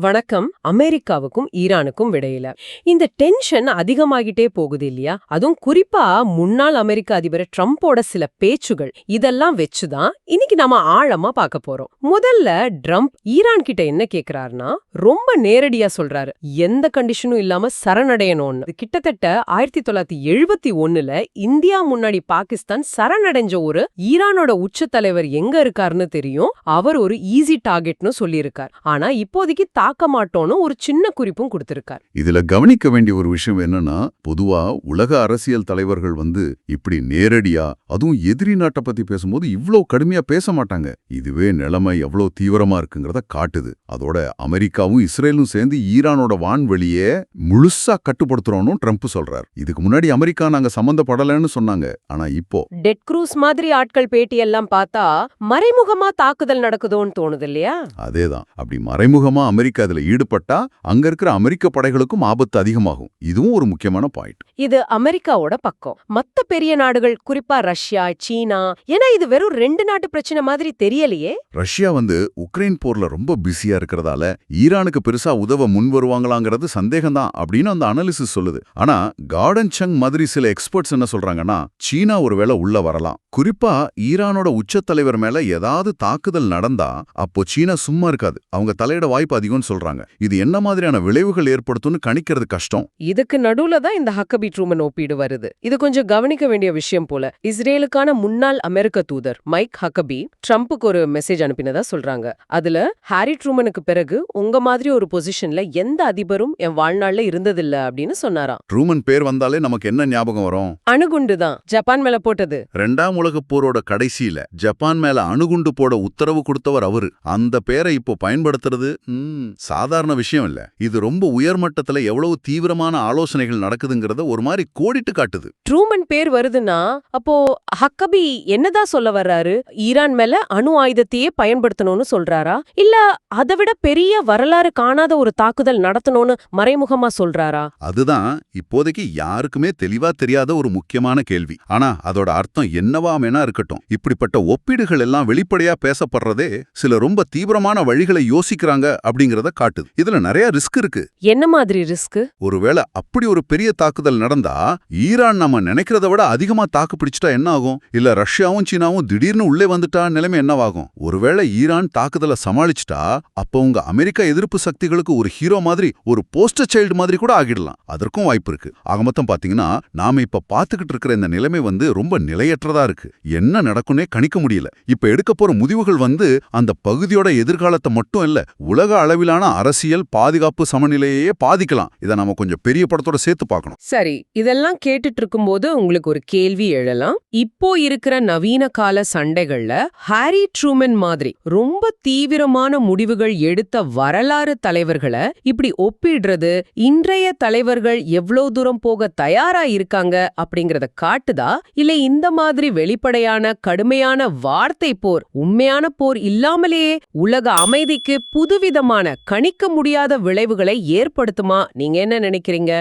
வணக்கம். அமெரிக்காவுக்கும் ஈரானுக்கும் விடையில. இந்த டென்ஷன் அதிகமாகிட்டே போகுது இல்லையா? அதுவும் குறிப்பா முன்னாள் அமெரிக்க அதிபர் ட்ரம்போட சில பேச்சுகள். இதெல்லாம் வச்சுதான் இன்னைக்கு நாம ஆழமா பார்க்க போறோம். முதல்ல ட்ரம்ப் ஈரான் கிட்ட என்ன கேக்குறாருன்னா ரொம்ப நேரடியா சொல்றாரு. எந்த கண்டிஷனும் இல்லாம சரணடையணும்னு. கிட்டத்தட்ட ஆயிரத்தி தொள்ளாயிரத்தி எழுபத்தி ஒண்ணுல இந்தியா முன்னாடி பாகிஸ்தான் சரணடைஞ்ச ஒரு ஈரானோட உச்ச தலைவர் எங்க இருக்காருன்னு தெரியும். அவர் ஒரு ஈஸி டார்கெட்னு சொல்லியிருக்கார். ஆனா இப்போதைக்கு தாக்க மாட்டோம்னு ஒரு சின்ன குறிப்பும் கொடுத்திருக்கார். இதுல கவனிக்க வேண்டிய ஒரு விஷயம் என்னன்னா பொதுவா உலக அரசியல் தலைவர்கள் வந்து இப்படி நேரடியா அதுவும் எதிரி நாட்டை பத்தி பேசும்போது இவ்ளோ கடுமையா பேச மாட்டாங்க. இதுவே நிலைமை எவ்வளவு தீவிரமா இருக்குங்கிறத காட்டுது. அதோட அமெரிக்காவும் இஸ்ரேலும் சேர்ந்து ஈரானோட வான்வெளியே முழுசா கட்டுப்படுத்துறோம்னு ட்ரம்ப் சொல்றார். இதுக்கு முன்னாடி அமெரிக்கா நாங்க சம்பந்தப்படலைன்னு சொன்னாங்க. ஆனா இப்போ டெட் க்ரூஸ் மாதிரி ஆட்கள் பேட்டியெல்லாம் பார்த்தா மறைமுகமா தாக்குதல் நடக்குதோன்னு தோணுது இல்லையா? அதேதான். அப்படி மறைமுகமா அமெரிக்கா இதுல ஈடுபட்டா அங்க இருக்கிற அமெரிக்க படைகளுக்கும் ஆபத்து அதிகமாகும். இதுவும் ஒரு முக்கியமான பாயிண்ட். இது அமெரிக்காவோட பக்கம். மத்த பெரிய நாடுகள் குறிப்பா ரஷ்யா சீனா ஏன்னா இது வெறும் ரெண்டு நாட்டு பிரச்சனை மாதிரி தெரியலையே. ரஷ்யா வந்து உக்ரைன் போர்ல ரொம்ப பிஸியா இருக்கிறதால ஈரானுக்கு பெருசா உதவ முன் வருவாங்களாங்கிறது சந்தேகம்தான் அப்படின்னு அந்த அனாலிசிஸ் சொல்லுது. ஆனா கார்டன் சங் மாதிரி சில எக்ஸ்பர்ட்ஸ் என்ன சொல்றாங்கன்னா சீனா ஒருவேளை உள்ள வரலாம். குறிப்பா ஈரானோட உச்ச தலைவர் மேல ஏதாவது தாக்குதல் நடந்தா அப்போ சீனா சும்மா இருக்காது. அவங்க தலையிட வாய்ப்பு அதிகம்னு சொல்றாங்க. இது என்ன மாதிரியான விளைவுகள் ஏற்படுத்தும்னு கணிக்கிறது கஷ்டம். இதுக்கு நடுவுல தான் இந்த ஹக்கபி ட்ரூமன் ஒப்பீடு வருது. இது கொஞ்சம் கவனிக்க வேண்டிய விஷயம் போல. இஸ்ரேலுக்கான முன்னாள் அமெரிக்க தூதர் மைக் ஹக்கபி ட்ரம்ப்புக்கு ஒரு மெசேஜ் அனுப்பினதா சொல்றாங்க. அதுல ஹாரி ட்ரூமனுக்கு பிறகு உங்க மாதிரி ஒரு பொசிஷன்ல எந்த அதிபரும் என் வாழ்நாள்ல இருந்ததில்ல அப்படின்னு சொன்னாராம். ட்ரூமன் பேர் வந்தாலே நமக்கு என்ன ஞாபகம் வரும்? அணுகுண்டு தான். ஜப்பான் மேல போட்டது. ரெண்டாம் உலகப் போரோட கடைசியில ஜப்பான் மேல அணுகுண்டு போட உத்தரவு கொடுத்தவர் அவரு. அந்த பேரை இப்போ பயன்படுத்துறது சாதாரண விஷயம் இல்ல. இது ரொம்ப உயர்மட்டத்துல எவ்வளவு தீவிரமான ஆலோசனைகள் நடக்குதுங்கிறத ஒரு மாதிரி கோடிட்டு காட்டுது. ட்ரூமன் பேர் வருதுன்னா அப்போ ஹக்கபி என்னதான் சொல்ல வர்றாரு? ஈரான் மேல அணு ஆயுதத்தையே பயன்படுத்தணும்னு சொல்றாரா? இல்ல அதை விட பெரிய வரலாறு காணாத ஒரு தாக்குதல் நடத்தணும்னு மறைமுகமா சொல்றாரா? அதுதான் இப்போதைக்கு யாருக்குமே தெளிவா தெரியாத ஒரு முக்கியமான கேள்வி. ஆனா அதோட அர்த்தம் என்னவா வேணா இருக்கட்டும். இப்படிப்பட்ட ஒப்பீடுகள் எல்லாம் வெளிப்படையா பேசப்படுறதே சில ரொம்ப தீவிரமான வழிகளை யோசிக்கிறாங்க அப்படிங்கறத காட்டுது. இதுல நிறைய ரிஸ்க் இருக்கு. என்ன மாதிரி ரிஸ்க் ஒருவேளை அப்படி ஒரு பெரிய தாக்குதல் நடந்தா ஈரான் நம்ம நினைக்கிறத விட அதிகமா தாக்கு பிடிச்சிட்டா என்ன ஆகும்? இல்ல ரஷ்யாவும் சீனாவும் திடீர்னு உள்ளே வந்துட்டா நிலைமை என்னவாகும்? ஒருவேளை ஈரான் தாக்குதலை சமாளிச்சிட்டா அப்ப உங்க அமெரிக்கா எதிர்ப்பு சக்திகளுக்கு ஒரு ஹீரோ மாதிரி ஒரு போஸ்டர் சைல்டு மாதிரி கூட ஆகிடலாம். அதற்கும் வாய்ப்பு இருக்கு. ஆக மொத்தம் பாத்தீங்கன்னா நாம இப்ப பாத்துக்கிட்டு இருக்கிற இந்த நிலைமை வந்து ரொம்ப நிலையற்றதா இருக்கு. என்ன நடக்கும்னே கணிக்க முடியல. இப்ப எடுக்க போற முடிவுகள் வந்து அந்த பகுதியோட எதிர்காலத்தை மட்டும் இல்ல உலக அளவிலான அரசியல் பாதுகாப்பு சமநிலையே பாதிக்கலாம். இதை நம்ம கொஞ்சம் பெரிய படத்தோட சேர்த்து பார்க்கணும். சரி இதெல்லாம் கேட்டுட்டு இருக்கும்போது உங்களுக்கு ஒரு கேள்வி எழலாம். இப்போ இருக்கிற நவீன கால சண்டைகள்ல ஹாரி ட்ரூமன் மாதிரி ரொம்ப தீவிரமான முடிவுகள் எடுத்த வரலாறு தலைவர்களை இப்படி ஒப்பிடுறது இன்றைய தலைவர்கள் எவ்வளவு தூரம் போக தயாரா இருக்காங்க அப்படிங்கறத காட்டுதா? இல்ல இந்த மாதிரி வெளிப்படையான கடுமையான வார்த்தை போர் உண்மையான போர் இல்லாமலேயே உலக அமைதிக்கு புதுவிதமான கணிக்க முடியாத விளைவுகளை ஏற்படுத்துமா? நீங்க என்ன நினைக்கிறீங்க?